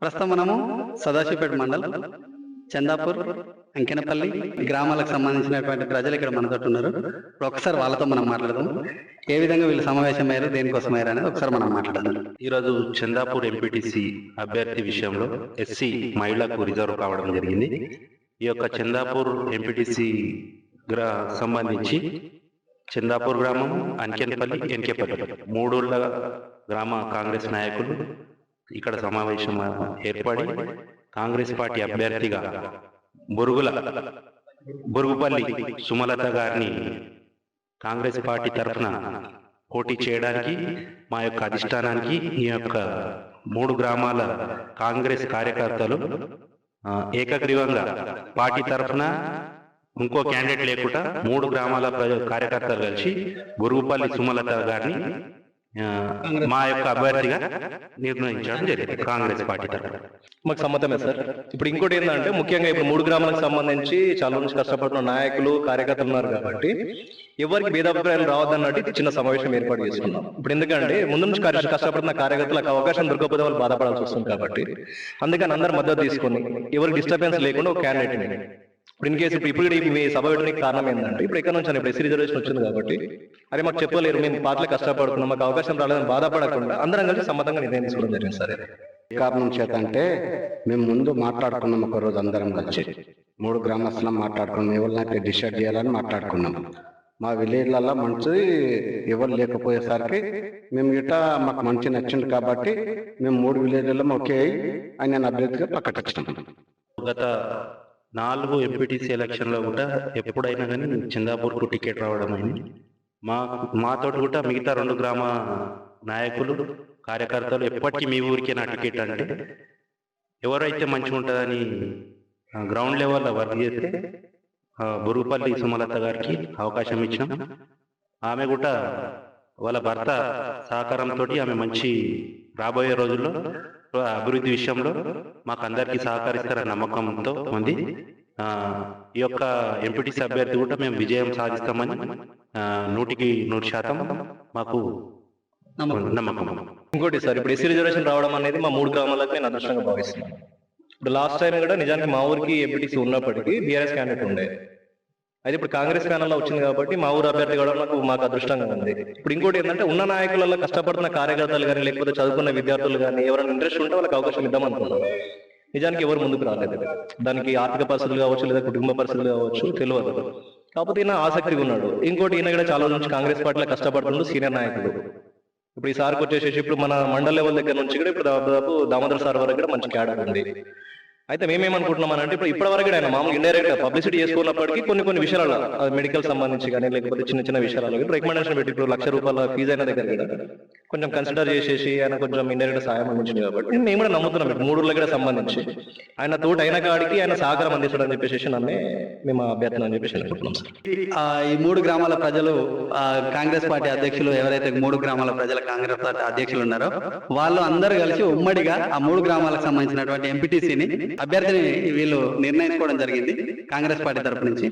ప్రస్తుతం మనము సదాశివపేట మండలం చందాపూర్ అంకెనపల్లి గ్రామాలకు సంబంధించినటువంటి ప్రజలు ఇక్కడ మనతో ఉన్నారు. ఒకసారి వాళ్ళతో మనం మాట్లాడదాం. ఏ విధంగా వీళ్ళు సమావేశమయ్యారు దేనికోసం అయ్యారు అనేది ఒకసారి మనం మాట్లాడదాం. ఈరోజు చందాపూర్ ఎంపీటీసీ అభ్యర్థి విషయంలో ఎస్సీ మహిళకు రిజర్వ్ కావడం జరిగింది. ఈ యొక్క చందాపూర్ ఎంపీటీసీ సంబంధించి చందాపూర్ గ్రామం అంకెన్పల్లి ఎన్కేపల్లి మూడోళ్ళ గ్రామ కాంగ్రెస్ నాయకులు ఇక్కడ సమావేశం ఏర్పడి కాంగ్రెస్ పార్టీ అభ్యర్థిగా బొరుగుల బొరుగుపల్లి సుమలత గారిని కాంగ్రెస్ పార్టీ తరఫున పోటీ చేయడానికి మా యొక్క అధిష్టానానికి ఈ యొక్క మూడు గ్రామాల కాంగ్రెస్ కార్యకర్తలు ఏకగ్రీవంగా పార్టీ తరఫున ఇంకో క్యాండిడేట్ లేకుండా మూడు గ్రామాల కార్యకర్తలు కలిసి గురుగుపల్లి సుమలత గారిని మా యొక్క అభ్యర్థిగా నిర్ణయించడం జరిగింది కాంగ్రెస్ పార్టీ తరఫున. మాకు సమ్మతమే సార్. ఇప్పుడు ఇంకోటి ఏంటంటే ముఖ్యంగా ఇప్పుడు మూడు గ్రామాలకు సంబంధించి చాలా నుంచి కష్టపడుతున్న నాయకులు కార్యకర్తలు ఉన్నారు కాబట్టి ఎవరికి భేదాభిప్రాయాలు రావద్దన్నట్టు ఇది చిన్న సమావేశం ఏర్పాటు చేసుకున్నాం. ఇప్పుడు ఎందుకంటే ముందు నుంచి కష్ట- కష్టపడుతున్న కార్యకర్తలకు అవకాశం దొరకకపోతే వాళ్ళు బాధపడాల్సి వస్తుంది కాబట్టి అందుకని అందరు మద్దతు తీసుకొని ఎవరికి డిస్టర్బెన్స్ లేకుండా ఒక క్యాండిడేట్ ఇప్పుడు ఇన్ కేసు ఇప్పుడు ఇప్పుడు ఈ మీ సభ పెట్టడానికి కారణం ఏంటంటే ఇప్పుడు ఎక్కడ నుంచి ఇప్పుడు ఎస్సీ రిజర్వేషన్ వచ్చింది కాబట్టి అరే మాకు చెప్పలేరు మేము పాటలు కష్టపడుతున్నాం మాకు అవకాశం రాలేదని బాధపడకుండా అందరం కలిసి సమ్మతంగా నిర్ణయం తీసుకోవడం జరిగింది సార్. ఇది. కారణం చేత అంటే మేము ముందు మాట్లాడుకున్నాం ఒక రోజు అందరం కలిసి. మూడు గ్రామస్తులం మాట్లాడుకున్నాం ఎవరినైతే డిసైడ్ చేయాలని మాట్లాడుకున్నాం. మా విలేజ్లలో మంచి ఎవరు లేకపోయేసరికి మేము గిట్ట మాకు మంచి నచ్చింది కాబట్టి మేము మూడు విలేజ్లలో ఒకే అయి ఆయన అభ్యర్థిగా ప్రకటించినాం. గత నాలుగు ఎంపీటీసీ ఎలక్షన్లో కూడా ఎప్పుడైనా కానీ చందాపూర్కు టికెట్ రావడం అయింది. మా మాతో కూడా మిగతా రెండు గ్రామ నాయకులు కార్యకర్తలు ఎప్పటికీ మీ ఊరికే నా టికెట్ అంటే ఎవరైతే మంచిగా ఉంటుందని గ్రౌండ్ లెవెల్లో వర్క్ చేస్తే ఆ, బురుగుపల్లి సుమలత గారికి అవకాశం ఇచ్చాం. ఆమె కూడా వాళ్ళ భర్త సహకారంతో ఆమె మంచి రాబోయే రోజుల్లో అభివృద్ధి విషయంలో మాకు అందరికీ సహకరిస్తారన్న నమ్మకంతో ఉంది. ఆ, ఈ యొక్క ఎంపీటీసీ అభ్యర్థి కూడా మేము విజయం సాధిస్తామని నూటికి నూరు శాతం మాకు నమ్మకం. ఇంకోటి సార్ ఇప్పుడు ఎస్సీ రిజర్వేషన్ రావడం అనేది మా మూడు గ్రామాలకు నేను అదృష్టంగా భావిస్తున్నాను. ఇప్పుడు లాస్ట్ టైం కూడా నిజానికి మా ఊరికి ఎంపీటీసీ ఉన్నప్పటికీ బీఆర్ఎస్ క్యాండిడేట్ ఉండే. అయితే ఇప్పుడు కాంగ్రెస్ ప్యానల్లో వచ్చింది కాబట్టి మా ఊరు అభ్యర్థి కూడా నాకు మాకు అదృష్టంగా ఉంది. ఇప్పుడు ఇంకోటి ఏంటంటే ఉన్న నాయకులలో కష్టపడుతున్న కార్యకర్తలు కానీ లేకపోతే చదువుకున్న విద్యార్థులు కానీ ఎవరైనా ఇంట్రెస్ట్ ఉంటే వాళ్ళకి అవకాశం ఇద్దాం అనుకున్నాం నిజానికి ఎవరు ముందుకు రాలేదు. దానికి ఆర్థిక పరిస్థితులు కావచ్చు లేదా కుటుంబ పరిస్థితులు కావచ్చు తెలియదు. కాకపోతే ఈయన ఆసక్తిగా ఉన్నాడు. ఇంకోటి ఈయన కూడా చాలా నుంచి కాంగ్రెస్ పార్టీలో కష్టపడుతున్నాడు సీనియర్ నాయకుడు. ఇప్పుడు ఈ సార్కి వచ్చేసేసి ఇప్పుడు మన మండల లెవెల్ దగ్గర నుంచి కూడా ఇప్పుడు దాదాపు దామోదర్ సార్ వరకు కూడా మంచి క్యాడర్ ఉంది. అయితే మేమేమనుకుంటున్నాం అంటే ఇప్పుడు ఇప్పటి వరకు ఆయన మామూలు ఇండైరెక్ట్ పబ్లిసిటీ చేసుకున్నప్పటికీ కొన్ని కొన్ని విషయాలు మెడికల్ సంబంధించి కానీ లేకపోతే చిన్న చిన్న విషయాలు రికమెండేషన్ పెట్టి ఇప్పుడు లక్ష రూపాయల ఫీజు అయిన దగ్గర కొంచెం కన్సిడర్ చేసేసి ఆయన కొంచెం ఇండైరెక్ట్ సాయం అందించింది కాబట్టి మేము కూడా నమ్ముతున్నాం ఇప్పుడు మూడు కూడా సంబంధించి. ఆయన తోటి అయిన కాడికి ఆయన సహకారం అందించడం అని చెప్పేసి నన్నే మేము అభ్యర్థన అని చెప్పేసి అనుకుంటున్నాం సార్. ఆ, ఈ మూడు గ్రామాల ప్రజలు ఆ, కాంగ్రెస్ పార్టీ అధ్యక్షులు ఎవరైతే మూడు గ్రామాల ప్రజల కాంగ్రెస్ పార్టీ అధ్యక్షులు ఉన్నారో వాళ్ళు అందరూ కలిసి ఉమ్మడిగా ఆ మూడు గ్రామాలకు సంబంధించినటువంటి ఎంపీటీసీని అభ్యర్థిని వీళ్ళు నిర్ణయించుకోవడం జరిగింది కాంగ్రెస్ పార్టీ తరపు నుంచి.